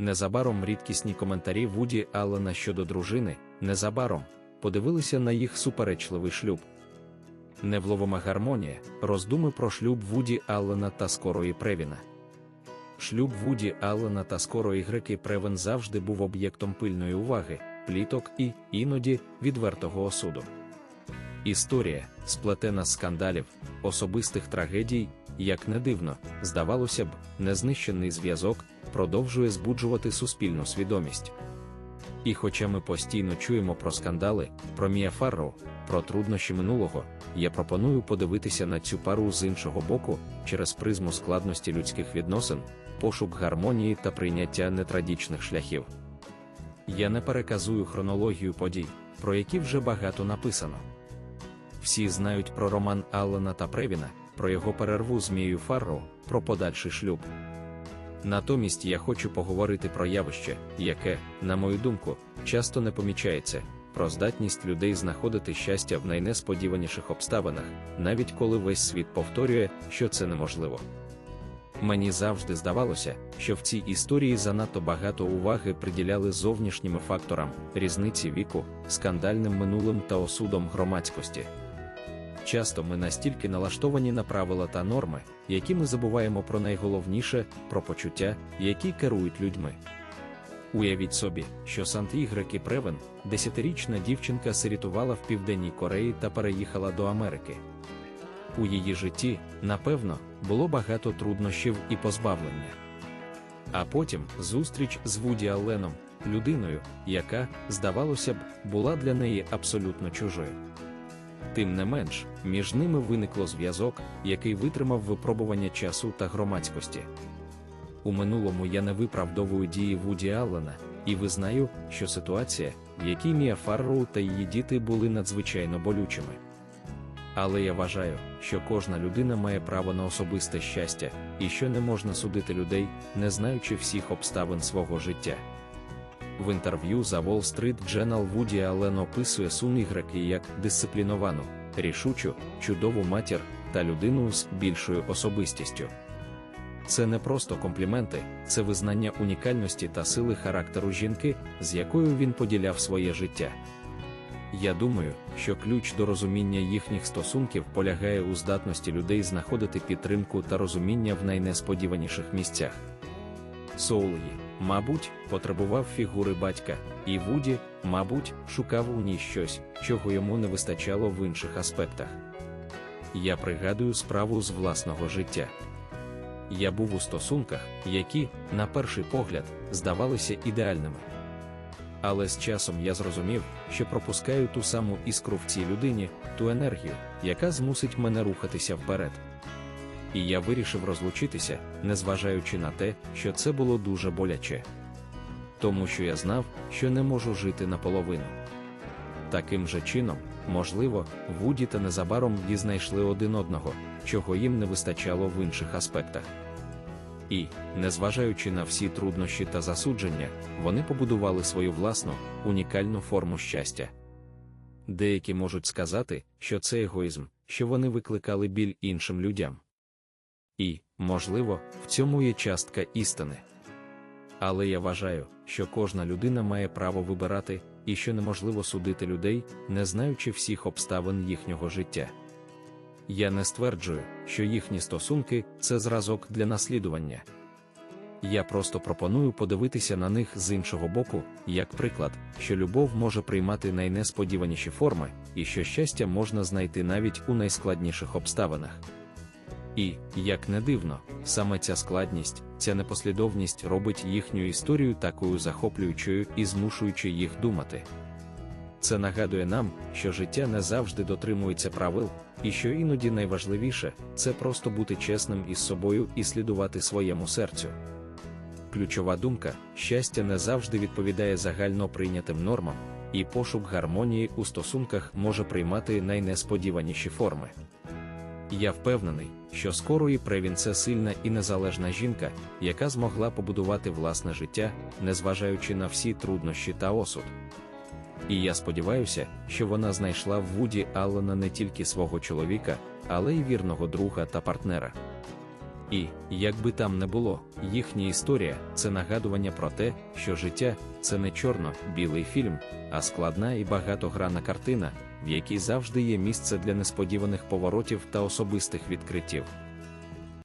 Незабаром рідкісні коментарі Вуді Аллена щодо дружини, незабаром подивилися на їх суперечливий шлюб. Невловима гармонія, роздуми про шлюб Вуді Аллена та скорої Превіна. Шлюб Вуді Аллена та скорої Греки Превен завжди був об'єктом пильної уваги, пліток і, іноді, відвертого осуду. Історія, сплетена з скандалів, особистих трагедій, як не дивно, здавалося б, незнищений зв'язок продовжує збуджувати суспільну свідомість. І хоча ми постійно чуємо про скандали, про Мія Фарроу, про труднощі минулого, я пропоную подивитися на цю пару з іншого боку, через призму складності людських відносин, пошук гармонії та прийняття нетрадічних шляхів. Я не переказую хронологію подій, про які вже багато написано. Всі знають про роман Аллена та Превіна, про його перерву з Мією Фарроу, про подальший шлюб. Натомість я хочу поговорити про явище, яке, на мою думку, часто не помічається, про здатність людей знаходити щастя в найнесподіваніших обставинах, навіть коли весь світ повторює, що це неможливо. Мені завжди здавалося, що в цій історії занадто багато уваги приділяли зовнішнім факторам, різниці віку, скандальним минулим та осудом громадськості. Часто ми настільки налаштовані на правила та норми, які ми забуваємо про найголовніше, про почуття, які керують людьми. Уявіть собі, що Сант-Ігрекі Превен, десятирічна дівчинка сирітувала в Південній Кореї та переїхала до Америки. У її житті, напевно, було багато труднощів і позбавлення. А потім зустріч з Вуді Алленом, людиною, яка, здавалося б, була для неї абсолютно чужою. Тим не менш, між ними виникло зв'язок, який витримав випробування часу та громадськості. У минулому я не виправдовую дії Вуді Аллена, і визнаю, що ситуація, в якій Мія Фарроу та її діти були надзвичайно болючими. Але я вважаю, що кожна людина має право на особисте щастя, і що не можна судити людей, не знаючи всіх обставин свого життя. В інтерв'ю за Wall Street Journal Вуді Аллен описує Сун Ігреки як дисципліновану, рішучу, чудову матір та людину з більшою особистістю. Це не просто компліменти, це визнання унікальності та сили характеру жінки, з якою він поділяв своє життя. Я думаю, що ключ до розуміння їхніх стосунків полягає у здатності людей знаходити підтримку та розуміння в найнесподіваніших місцях. Соулї, мабуть, потребував фігури батька, і Вуді, мабуть, шукав у ній щось, чого йому не вистачало в інших аспектах. Я пригадую справу з власного життя. Я був у стосунках, які, на перший погляд, здавалися ідеальними. Але з часом я зрозумів, що пропускаю ту саму іскру в цій людині, ту енергію, яка змусить мене рухатися вперед. І я вирішив розлучитися, незважаючи на те, що це було дуже боляче. Тому що я знав, що не можу жити наполовину. Таким же чином, можливо, Вуді та незабаром дізнайшли один одного, чого їм не вистачало в інших аспектах. І, незважаючи на всі труднощі та засудження, вони побудували свою власну, унікальну форму щастя. Деякі можуть сказати, що це егоїзм, що вони викликали біль іншим людям. І, можливо, в цьому є частка істини. Але я вважаю, що кожна людина має право вибирати, і що неможливо судити людей, не знаючи всіх обставин їхнього життя. Я не стверджую, що їхні стосунки це зразок для наслідування. Я просто пропоную подивитися на них з іншого боку, як приклад, що любов може приймати найнесподіваніші форми, і що щастя можна знайти навіть у найскладніших обставинах. І, як не дивно, саме ця складність, ця непослідовність робить їхню історію такою захоплюючою і змушуючи їх думати. Це нагадує нам, що життя не завжди дотримується правил, і що іноді найважливіше це просто бути чесним із собою і слідувати своєму серцю. Ключова думка щастя не завжди відповідає загально прийнятим нормам, і пошук гармонії у стосунках може приймати найнесподіваніші форми. Я впевнений, що скоро і Превін це сильна і незалежна жінка, яка змогла побудувати власне життя, незважаючи на всі труднощі та осуд. І я сподіваюся, що вона знайшла в Вуді Аллена не тільки свого чоловіка, але й вірного друга та партнера. І, як би там не було, їхня історія це нагадування про те, що життя це не чорно-білий фільм, а складна і багатограна картина в якій завжди є місце для несподіваних поворотів та особистих відкриттів.